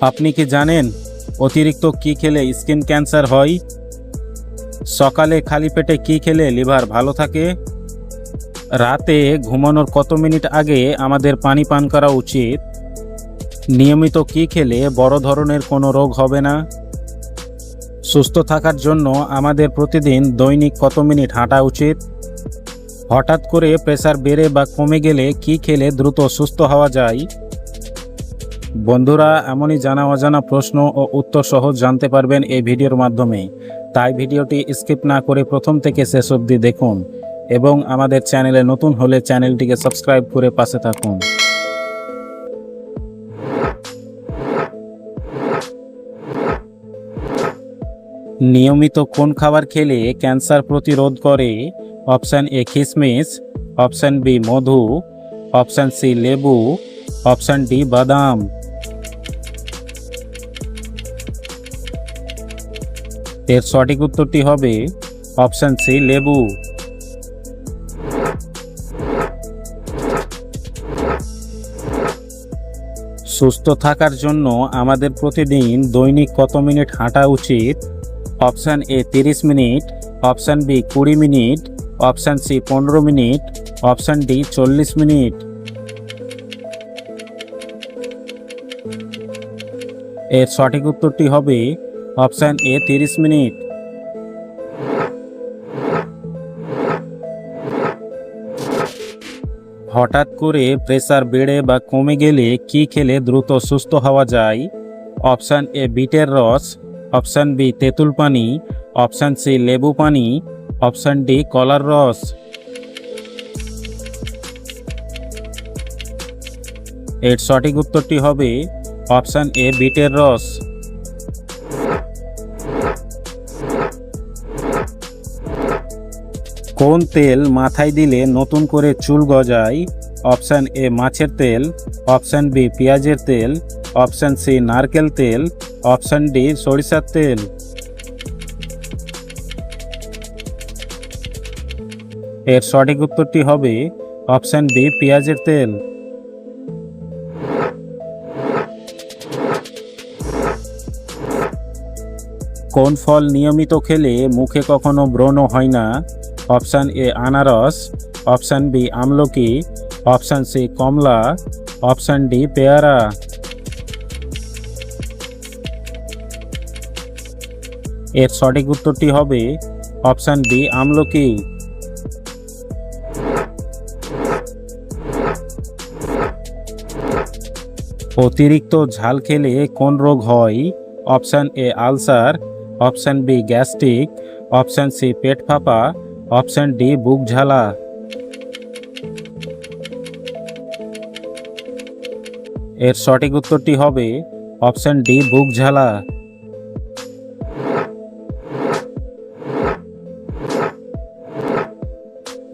আপনি কি জানেন অতিরিক্ত কি খেলে স্কিন ক্যান্সার হয়? সকালে খালি পেটে কি খেলে লিভার ভালো থাকে? রাতে ঘুমানোর কত মিনিট আগে আমাদের পানি পান করা উচিত? নিয়মিত কি খেলে বড় ধরনের কোনো রোগ হবে না? সুস্থ থাকার জন্য আমাদের প্রতিদিন দৈনিক কত মিনিট হাঁটা উচিত? হঠাৎ করে প্রেসার বেড়ে বা কমে গেলে কি খেলে দ্রুত সুস্থ হওয়া যায়? বন্ধুরা, এমনই জানা অজানা প্রশ্ন ও উত্তর সহজ জানতে পারবেন এই ভিডিওর মাধ্যমে তাই ভিডিওটি স্কিপ না করে প্রথম থেকে শেষ অবধি দেখুন এবং আমাদের চ্যানেলে নতুন হলে চ্যানেলটিকে সাবস্ক্রাইব করে পাশে থাকুন। নিয়মিত কোন খাবার খেলে ক্যান্সার প্রতিরোধ করে? অপশান এ কিশমিশ অপশান বি মধু, অপশান সি লেবু, অপশান ডি বাদাম। এর সঠিক উত্তরটি হবে অপশান সি, লেবু। সুস্থ থাকার জন্য আমাদের প্রতিদিন দৈনিক কত মিনিট হাঁটা উচিত? অপশান এ, তিরিশ মিনিট, অপশান বি, কুড়ি মিনিট, অপশান সি, পনেরো মিনিট, অপশান ডি, চল্লিশ মিনিট। এর সঠিক উত্তরটি হবে অপশান এ, তিরিশ মিনিট। হঠাৎ করে প্রেসার বেড়ে বা কমে গেলে কি খেলে দ্রুত সুস্থ হওয়া যায়? অপশান এ, বিটের রস। অপশান বি, তেঁতুল পানি। অপশান সি, লেবু পানি। অপশান ডি, কলার রস। এর সঠিক উত্তরটি হবে অপশান এ, বিটের রস। কোন তেল মাথায় দিলে নতুন করে চুল গজায়? অপশান এ মাছের তেল, অপশান বি পেঁয়াজের তেল, অপশান সি নারকেল তেল, অপশান ডি সরিষার তেল। এর সঠিক উত্তরটি হবে অপশান বি পেঁয়াজের তেল। কোন ফল নিয়মিত খেলে মুখে কখনো ব্রণ হয় না? অপশান এ আনারস, অপশান বি আমলকি, অপশান সি কমলা, অপশান ডি পেয়ারা। এর সঠিক উত্তরটি হবে অপশান বি আমলকি। অতিরিক্ত ঝাল খেলে কোন রোগ হয়? Option A ulcer, option B gastric, option C পেট ফাঁপা অপশান ডি, বুক ঝালা। এর সঠিক উত্তরটি হবে অপশান ডি, বুক ঝালা।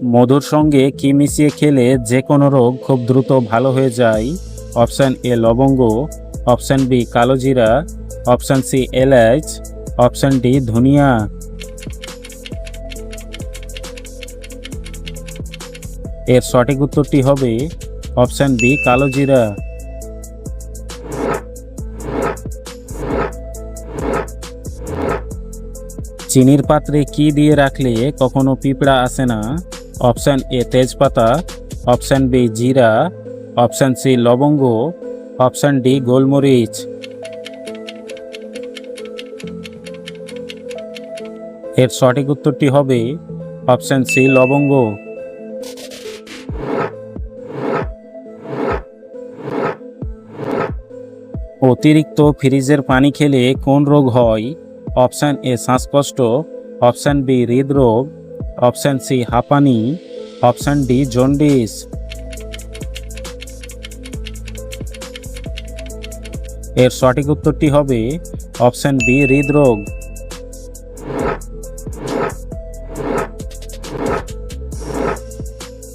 মধুর সঙ্গে কি মিশিয়ে খেলে যে কোনো রোগ খুব দ্রুত ভালো হয়ে যায়? অপশান এ, লবঙ্গ। অপশান বি কালোজিরা অপশান সি, এলাচ। অপশান ডি, ধনিয়া। এর সঠিক উত্তরটি হবে অপশান বি, কালো জিরা। চিনির পাত্রে কি দিয়ে রাখলে কখনো পিঁপড়া আসে না? অপশান এ, তেজপাতা। অপশান বি, জিরা। অপশান সি, লবঙ্গ। অপশান ডি, গোলমরিচ। এর সঠিক উত্তরটি হবে অপশান সি, লবঙ্গ। অতিরিক্ত ফ্রিজের পানি খেলে কোন রোগ হয়? অপশান এ শ্বাসকষ্ট, অপশান বি হৃদরোগ, অপশান সি হাঁপানি, অপশান ডি জন্ডিস। এর সঠিক উত্তরটি হবে অপশান বি হৃদরোগ।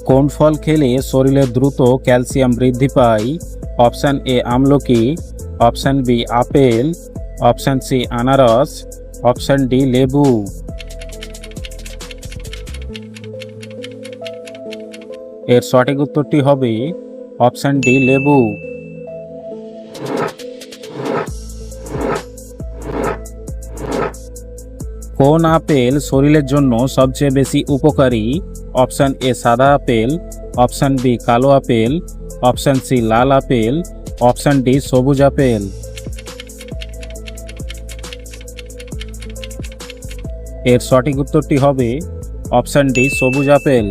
কোন ফল খেলে শরীরে দ্রুত ক্যালসিয়াম বৃদ্ধি পায়? অপশান এ আমলকি option B apple, option C আনারস, অপশন ডি লেবু। এর সঠিক উত্তরটি হবে অপশান ডি লেবু। কোন আপেল শরীরের জন্য সবচেয়ে বেশি উপকারী? অপশান এ সাদা আপেল, অপশান বি কালো আপেল, অপশন সি লাল আপেল অপশান ডি, সবুজ আপেল। এর সঠিক উত্তরটি হবে অপশান ডি, সবুজ আপেল।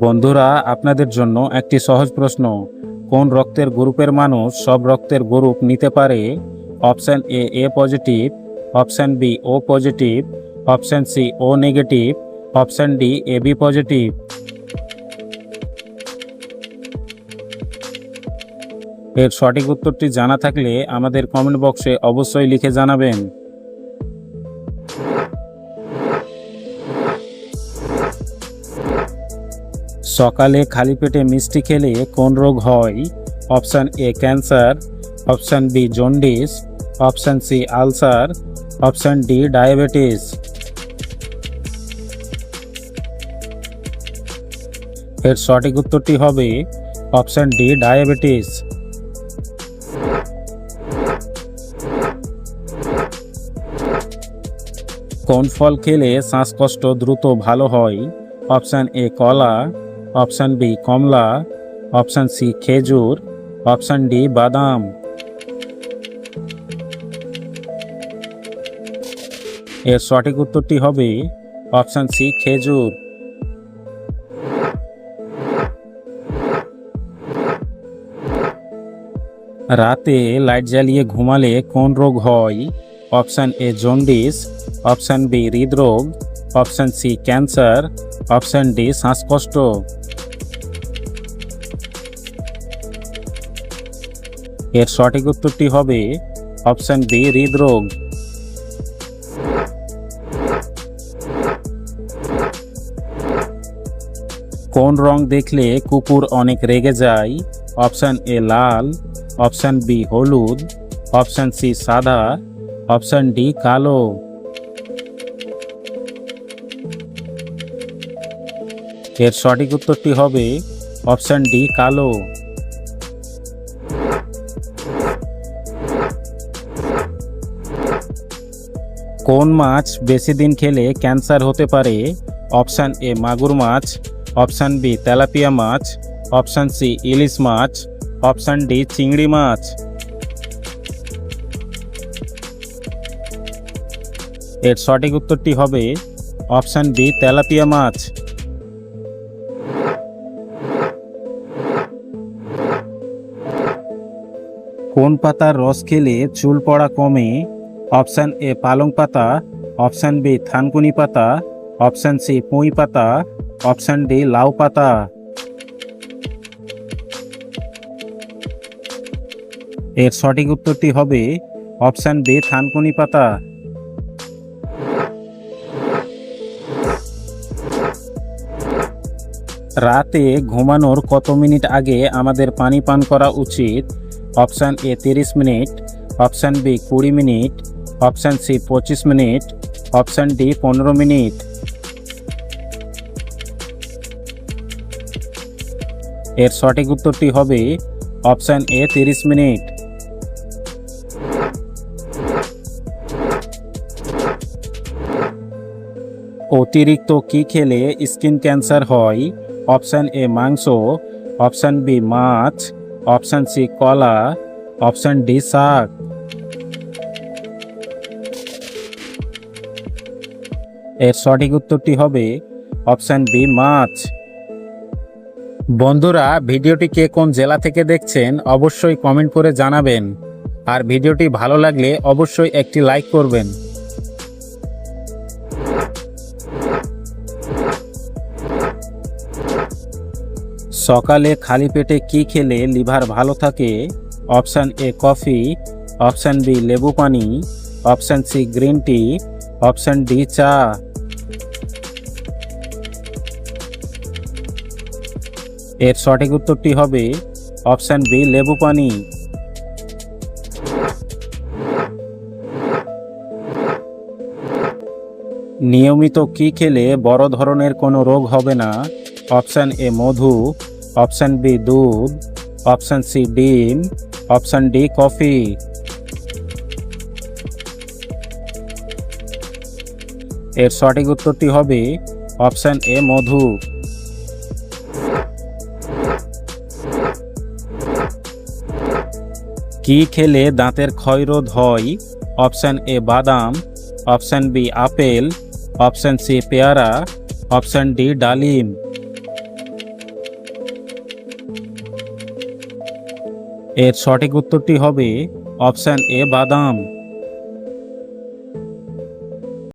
বন্ধুরা, আপনাদের জন্য একটি সহজ প্রশ্ন। কোন রক্তের গ্রুপের মানুষ সব রক্তের গ্রুপ নিতে পারে? Option A A positive, option B, O positive, option C, O negative option D, A B positive. এর সঠিক উত্তরটি জানা থাকলে আমাদের কমেন্ট বক্সে অবশ্যই লিখে জানাবেন। সকালে খালি পেটে মিষ্টি খেলে কোন রোগ হয়? Option A, cancer. Option B, jaundice. Option C, ulcer. Option D, diabetes. এর সঠিক উত্তরটি হবে অপশান ডি, ডায়াবেটিস। কোন ফল খেলে শ্বাসকষ্ট দ্রুত ভালো হয়? অপশান এ, কলা। অপশান বি, কমলা। অপশান সি, খেজুর। অপশান ডি, বাদাম। এর সঠিক উত্তরটি হবে অপশান সি, খেজুর। রাতে লাইট জ্বালিয়ে ঘুমালে কোন রোগ হয়? Option A jaundice, option B হৃদরোগ, option C cancer, option D শ্বাসকষ্ট। এর সঠিক উত্তরটি হবে অপশান বি হৃদরোগ। কোন রং দেখলে কুকুর অনেক রেগে যায়? অপশান এ লাল অপশান বি হলুদ, অপশান সি সাদা, অপশান ডি কালো। এর সঠিক উত্তরটি হবে অপশান ডি কালো। কোন মাছ বেশি দিন খেলে ক্যান্সার হতে পারে? অপশান এ মাগুর মাছ, অপশান বি তেলাপিয়া মাছ, অপশান সি ইলিশ মাছ অপশান ডি চিংড়ি মাছ। এর সঠিক উত্তরটি হবে অপশান বি, তেলাপিয়া মাছ। কোন পাতার রস খেলে চুল পড়া কমে? অপশান এ, পালং পাতা। অপশান বি, থানকুনি পাতা। অপশান সি, পুঁই পাতা। অপশান ডি, লাউ পাতা। এর সঠিক উত্তরটি হবে অপশান বি, থানকুনি পাতা। রাতে ঘুমানোর কত মিনিট আগে আমাদের পানি পান করা উচিত? অপশান এ, তিরিশ মিনিট। অপশান বি, কুড়ি মিনিট। অপশান সি, পঁচিশ মিনিট। অপশান ডি, পনেরো মিনিট। এর সঠিক উত্তরটি হবে অপশান এ, তিরিশ মিনিট। অতিরিক্ত কি খেলে স্কিন ক্যান্সার হয়? অপশান এ মাংস, অপশান বি মাছ, অপশান সি কলা, অপশান ডি শাক। এর সঠিক উত্তরটি হবে অপশান বি মাছ। বন্ধুরা, ভিডিওটি কে কোন জেলা থেকে দেখছেন অবশ্যই কমেন্ট করে জানাবেন। আর ভিডিওটি ভালো লাগলে অবশ্যই একটি লাইক করবেন। সকালে খালি পেটে কি খেলে লিভার ভালো থাকে? Option A coffee, option B লেবু পানি, option C green tea, option D চা। এর সঠিক উত্তরটি হবে অপশান বি লেবু পানি। নিয়মিত কি খেলে বড় ধরনের কোনো রোগ হবে না? অপশান এ মধু অপশান বি দুধ, অপশান সি ডিম, অপশন ডি কফি। এর সঠিক উত্তরটি হবে অপশন এ মধু। কি খেলে দাঁতের ক্ষয়রোধ হয়? অপশন এ বাদাম, option B apple, option C পেয়ারা, অপশন ডি ডালিম। এর সঠিক উত্তরটি হবে অপশান এ বাদাম।